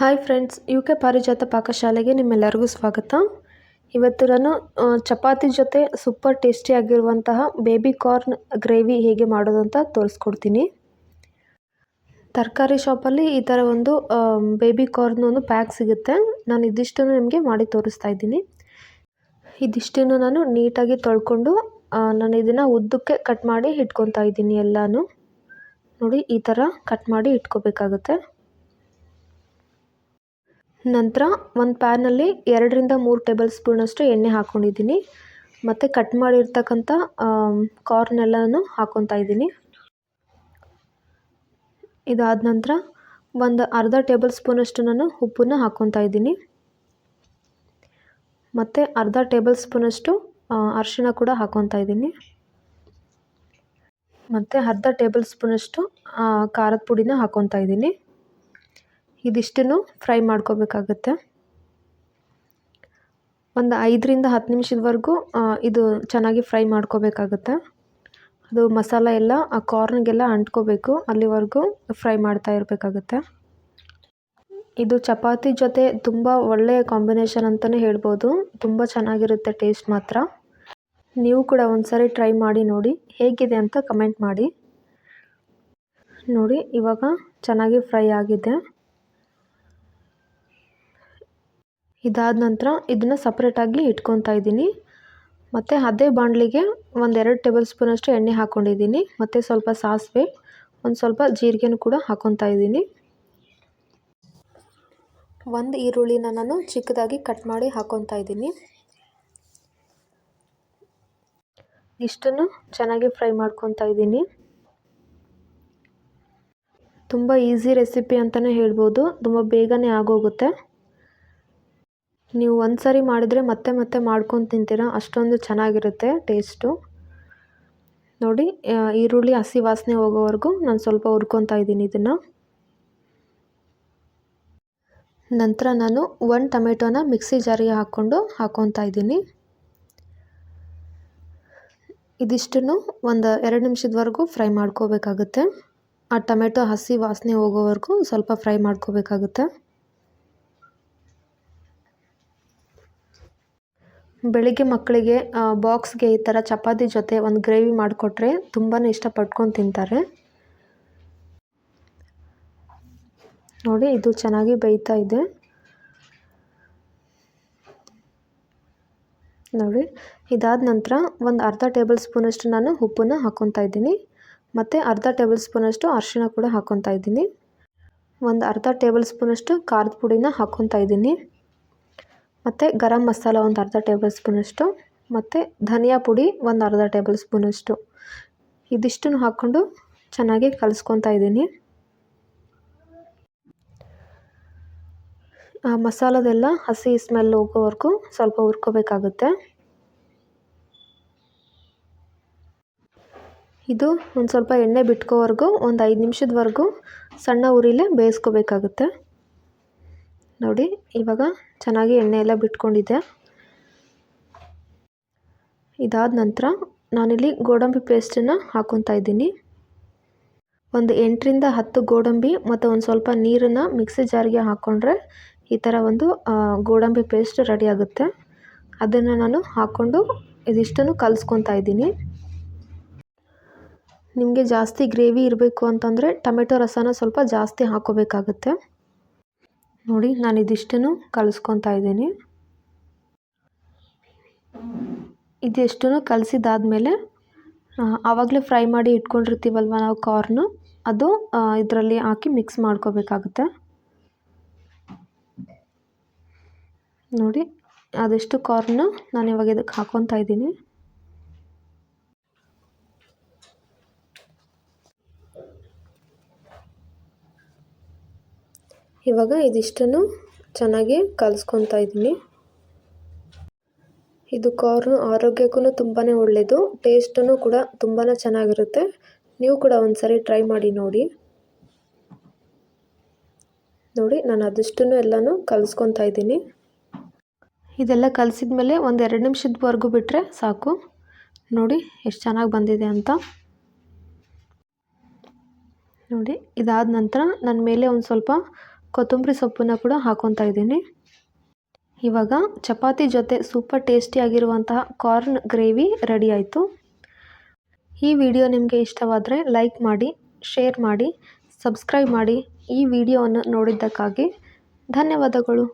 Hi friends U K ಪಾರಿಜಾತ ಪಾಕಶಾಲೆಗೆ ನಿಮ್ಮೆಲ್ಲರಿಗೂ ಸ್ವಾಗತ ಇವತ್ತು ನಾನು ಚಪಾತಿ ಜೊತೆ ಸೂಪರ್ ಟೇಸ್ಟಿಯಾಗಿರುವಂತಹ ಬೇಬಿ ಕಾರ್ನ್ ಗ್ರೇವಿ ಹೇಗೆ ಮಾಡೋದು ಅಂತ ತೋರಿಸ್ಕೊಡ್ತೀನಿ. ತರಕಾರಿ ಶಾಪಲ್ಲಿ ಈ ಥರ ಒಂದು ಬೇಬಿ ಕಾರ್ನ್ ಒಂದು ಪ್ಯಾಕ್ ಸಿಗುತ್ತೆ. ನಾನು ಇದಿಷ್ಟನ್ನು ನಿಮಗೆ ಮಾಡಿ ತೋರಿಸ್ತಾ ಇದ್ದೀನಿ. ಇದಿಷ್ಟನ್ನು ನಾನು ನೀಟಾಗಿ ತೊಳ್ಕೊಂಡು ನಾನು ಇದನ್ನು ಉದ್ದಕ್ಕೆ ಕಟ್ ಮಾಡಿ ಇಟ್ಕೊತಾ ಇದ್ದೀನಿ ಎಲ್ಲನೂ. ನೋಡಿ, ಈ ಥರ ಕಟ್ ಮಾಡಿ ಇಟ್ಕೋಬೇಕಾಗುತ್ತೆ. ನಂತರ ಒಂದು ಪ್ಯಾನಲ್ಲಿ ಎರಡರಿಂದ ಮೂರು ಟೇಬಲ್ ಸ್ಪೂನಷ್ಟು ಎಣ್ಣೆ ಹಾಕ್ಕೊಂಡಿದ್ದೀನಿ ಮತ್ತು ಕಟ್ ಮಾಡಿರ್ತಕ್ಕಂಥ ಕಾರ್ನ್ ಎಲ್ಲನೂ ಹಾಕ್ಕೊತಾ ಇದ್ದೀನಿ. ಇದಾದ ನಂತರ ಒಂದು ಅರ್ಧ ಟೇಬಲ್ ಸ್ಪೂನಷ್ಟು ನಾನು ಉಪ್ಪನ್ನು ಹಾಕ್ಕೊತಾ ಇದ್ದೀನಿ. ಮತ್ತು ಅರ್ಧ ಟೇಬಲ್ ಸ್ಪೂನಷ್ಟು ಅರಿಶಿಣ ಕೂಡ ಹಾಕ್ಕೊತಾ ಇದ್ದೀನಿ. ಮತ್ತು ಅರ್ಧ ಟೇಬಲ್ ಸ್ಪೂನಷ್ಟು ಖಾರದ ಪುಡಿನ ಹಾಕ್ಕೊತಾ ಇದ್ದೀನಿ. ಇದಿಷ್ಟನ್ನು ಫ್ರೈ ಮಾಡ್ಕೋಬೇಕಾಗತ್ತೆ. ಒಂದು ಐದರಿಂದ ಹತ್ತು ನಿಮಿಷದವರೆಗೂ ಇದು ಚೆನ್ನಾಗಿ ಫ್ರೈ ಮಾಡ್ಕೋಬೇಕಾಗತ್ತೆ. ಅದು ಮಸಾಲ ಎಲ್ಲ, ಆ ಕಾರ್ನ್ಗೆಲ್ಲ ಅಂಟ್ಕೋಬೇಕು. ಅಲ್ಲಿವರೆಗೂ ಫ್ರೈ ಮಾಡ್ತಾ ಇರಬೇಕಾಗತ್ತೆ. ಇದು ಚಪಾತಿ ಜೊತೆ ತುಂಬ ಒಳ್ಳೆಯ ಕಾಂಬಿನೇಷನ್ ಅಂತಲೇ ಹೇಳ್ಬೋದು. ತುಂಬ ಚೆನ್ನಾಗಿರುತ್ತೆ ಟೇಸ್ಟ್ ಮಾತ್ರ. ನೀವು ಕೂಡ ಒಂದ್ಸರಿ ಟ್ರೈ ಮಾಡಿ ನೋಡಿ, ಹೇಗಿದೆ ಅಂತ ಕಮೆಂಟ್ ಮಾಡಿ. ನೋಡಿ, ಇವಾಗ ಚೆನ್ನಾಗಿ ಫ್ರೈ ಆಗಿದೆ. ಇದಾದ ನಂತರ ಇದನ್ನು ಸಪ್ರೇಟಾಗಿ ಇಟ್ಕೊತಾ ಇದ್ದೀನಿ. ಮತ್ತು ಅದೇ ಬಾಣಲಿಗೆ ಒಂದೆರಡು ಟೇಬಲ್ ಸ್ಪೂನಷ್ಟು ಎಣ್ಣೆ ಹಾಕ್ಕೊಂಡಿದ್ದೀನಿ ಮತ್ತು ಸ್ವಲ್ಪ ಸಾಸಿವೆ, ಒಂದು ಸ್ವಲ್ಪ ಜೀರಿಗೆನೂ ಕೂಡ ಹಾಕ್ಕೊತಾ ಇದ್ದೀನಿ. ಒಂದು ಈರುಳ್ಳಿನ ನಾನು ಚಿಕ್ಕದಾಗಿ ಕಟ್ ಮಾಡಿ ಹಾಕ್ಕೊತಾ ಇದ್ದೀನಿ. ಇಷ್ಟನ್ನು ಚೆನ್ನಾಗಿ ಫ್ರೈ ಮಾಡ್ಕೊತಾ ಇದ್ದೀನಿ. ತುಂಬ ಈಸಿ ರೆಸಿಪಿ ಅಂತಲೇ ಹೇಳ್ಬೋದು. ತುಂಬ ಬೇಗನೆ ಆಗೋಗುತ್ತೆ. ನೀವು ಒಂದು ಸಾರಿ ಮಾಡಿದರೆ ಮತ್ತೆ ಮತ್ತೆ ಮಾಡ್ಕೊಂಡು ತಿಂತೀರ? ಅಷ್ಟೊಂದು ಚೆನ್ನಾಗಿರುತ್ತೆ ಟೇಸ್ಟು. ನೋಡಿ ಈರುಳ್ಳಿ, ಹಸಿ ವಾಸನೆ ಹೋಗೋವರೆಗೂ ನಾನು ಸ್ವಲ್ಪ ಹುರ್ಕೊತಾ ಇದ್ದೀನಿ ಇದನ್ನು. ನಂತರ ನಾನು ಒಂದು ಟೊಮೆಟೊನ ಮಿಕ್ಸಿ ಜಾರಿಗೆ ಹಾಕ್ಕೊಂಡು ಹಾಕ್ಕೊತಾ ಇದ್ದೀನಿ. ಇದಿಷ್ಟನ್ನು ಒಂದು ಎರಡು ನಿಮಿಷದವರೆಗೂ ಫ್ರೈ ಮಾಡ್ಕೋಬೇಕಾಗುತ್ತೆ. ಆ ಟೊಮೆಟೊ ಹಸಿ ವಾಸನೆ ಹೋಗೋವರೆಗೂ ಸ್ವಲ್ಪ ಫ್ರೈ ಮಾಡ್ಕೋಬೇಕಾಗುತ್ತೆ. ಬೆಳಿಗ್ಗೆ ಮಕ್ಕಳಿಗೆ ಬಾಕ್ಸ್ಗೆ ಈ ಥರ ಚಪಾತಿ ಜೊತೆ ಒಂದು ಗ್ರೇವಿ ಮಾಡಿಕೊಟ್ರೆ ತುಂಬಾ ಇಷ್ಟಪಟ್ಕೊಂಡು ತಿಂತಾರೆ. ನೋಡಿ, ಇದು ಚೆನ್ನಾಗಿ ಬೇಯ್ತಾ ಇದೆ. ನೋಡಿ, ಇದಾದ ನಂತರ ಒಂದು ಅರ್ಧ ಟೇಬಲ್ ಸ್ಪೂನಷ್ಟು ನಾನು ಉಪ್ಪನ್ನು ಹಾಕ್ಕೊತಾ ಇದ್ದೀನಿ. ಮತ್ತು ಅರ್ಧ ಟೇಬಲ್ ಸ್ಪೂನಷ್ಟು ಅರಿಶಿಣ ಕೂಡ ಹಾಕ್ಕೊತಾ ಇದ್ದೀನಿ. ಒಂದು ಅರ್ಧ ಟೇಬಲ್ ಸ್ಪೂನಷ್ಟು ಖಾರದ ಪುಡಿನ ಹಾಕ್ಕೊತಾ ಇದ್ದೀನಿ. ಮತ್ತು ಗರಂ ಮಸಾಲ ಒಂದು ಅರ್ಧ ಟೇಬಲ್ ಸ್ಪೂನಷ್ಟು, ಮತ್ತು ಧನಿಯಾ ಪುಡಿ ಒಂದು ಅರ್ಧ ಟೇಬಲ್ ಸ್ಪೂನಷ್ಟು. ಇದಿಷ್ಟನ್ನು ಹಾಕ್ಕೊಂಡು ಚೆನ್ನಾಗಿ ಕಲಿಸ್ಕೊತಾ ಇದ್ದೀನಿ. ಆ ಮಸಾಲದೆಲ್ಲ ಹಸಿ ಸ್ಮೆಲ್ ಹೋಗೋವರೆಗೂ ಸ್ವಲ್ಪ ಹುರ್ಕೋಬೇಕಾಗುತ್ತೆ. ಇದು ಒಂದು ಸ್ವಲ್ಪ ಎಣ್ಣೆ ಬಿಟ್ಕೋವರೆಗೂ ಒಂದು ಐದು ನಿಮಿಷದವರೆಗೂ ಸಣ್ಣ ಉರಿಲೇ ಬೇಯಿಸ್ಕೋಬೇಕಾಗುತ್ತೆ. ನೋಡಿ, ಇವಾಗ ಚೆನ್ನಾಗಿ ಎಣ್ಣೆ ಎಲ್ಲ ಬಿಟ್ಕೊಂಡಿದೆ ಇದಾದ ನಂತರ ನಾನಿಲ್ಲಿ ಗೋಡಂಬಿ ಪೇಸ್ಟನ್ನು ಹಾಕೊತಾ ಇದ್ದೀನಿ. ಒಂದು ಎಂಟರಿಂದ ಹತ್ತು ಗೋಡಂಬಿ ಮತ್ತು ಒಂದು ಸ್ವಲ್ಪ ನೀರನ್ನು ಮಿಕ್ಸಿ ಜಾರಿಗೆ ಹಾಕ್ಕೊಂಡ್ರೆ ಈ ಥರ ಒಂದು ಗೋಡಂಬಿ ಪೇಸ್ಟ್ ರೆಡಿ ಆಗುತ್ತೆ. ಅದನ್ನು ನಾನು ಹಾಕ್ಕೊಂಡು ಇದಿಷ್ಟನ್ನು ಕಲಿಸ್ಕೊತಾ ಇದ್ದೀನಿ. ನಿಮಗೆ ಜಾಸ್ತಿ ಗ್ರೇವಿ ಇರಬೇಕು ಅಂತಂದರೆ ಟೊಮೆಟೊ ರಸನ ಸ್ವಲ್ಪ ಜಾಸ್ತಿ ಹಾಕೋಬೇಕಾಗುತ್ತೆ. ನೋಡಿ, ನಾನು ಇದಿಷ್ಟನ್ನು ಕಲಿಸ್ಕೊತಾ ಇದ್ದೀನಿ. ಇದಿಷ್ಟನ್ನು ಕಲಸಿದಾದ್ಮೇಲೆ ಆವಾಗಲೇ ಫ್ರೈ ಮಾಡಿ ಇಟ್ಕೊಂಡಿರ್ತೀವಲ್ವ ನಾವು ಕಾರ್ನು, ಅದು ಇದರಲ್ಲಿ ಹಾಕಿ ಮಿಕ್ಸ್ ಮಾಡ್ಕೋಬೇಕಾಗುತ್ತೆ. ನೋಡಿ ಅದೆಷ್ಟು ಕಾರ್ನು ನಾನು ಇವಾಗ ಇದಕ್ಕೆ ಹಾಕ್ಕೊತಾ ಇದ್ದೀನಿ. ಇವಾಗ ಇದಿಷ್ಟನ್ನು ಚೆನ್ನಾಗಿ ಕಲಿಸ್ಕೊತಾ ಇದ್ದೀನಿ. ಇದು ಕಾರ್ನು ಆರೋಗ್ಯಕ್ಕೂ ತುಂಬಾ ಒಳ್ಳೆಯದು ಟೇಸ್ಟೂ ಕೂಡ ತುಂಬಾ ಚೆನ್ನಾಗಿರುತ್ತೆ. ನೀವು ಕೂಡ ಒಂದ್ಸರಿ ಟ್ರೈ ಮಾಡಿ ನೋಡಿ. ನೋಡಿ, ನಾನು ಅದಷ್ಟನ್ನು ಎಲ್ಲನೂ ಕಲಿಸ್ಕೊತಾ ಇದ್ದೀನಿ. ಇದೆಲ್ಲ ಕಲಸಿದ ಮೇಲೆ ಒಂದು ಎರಡು ನಿಮಿಷದವರೆಗೂ ಬಿಟ್ಟರೆ ಸಾಕು. ನೋಡಿ, ಎಷ್ಟು ಚೆನ್ನಾಗಿ ಬಂದಿದೆ ಅಂತ. ನೋಡಿ, ಇದಾದ ನಂತರ ನನ್ನ ಮೇಲೆ ಒಂದು ಸ್ವಲ್ಪ ಕೊತ್ತಂಬರಿ ಸೊಪ್ಪನ್ನು ಕೂಡ ಹಾಕೊತಾ ಇದ್ದೀನಿ. ಇವಾಗ ಚಪಾತಿ ಜೊತೆ ಸೂಪರ್ ಟೇಸ್ಟಿಯಾಗಿರುವಂತಹ ಕಾರ್ನ್ ಗ್ರೇವಿ ರೆಡಿ ಆಯಿತು. ಈ ವಿಡಿಯೋ ನಿಮಗೆ ಇಷ್ಟವಾದರೆ ಲೈಕ್ ಮಾಡಿ, ಶೇರ್ ಮಾಡಿ, ಸಬ್ಸ್ಕ್ರೈಬ್ ಮಾಡಿ ಈ ವಿಡಿಯೋವನ್ನು ನೋಡಿದ್ದಕ್ಕಾಗಿ ಧನ್ಯವಾದಗಳು.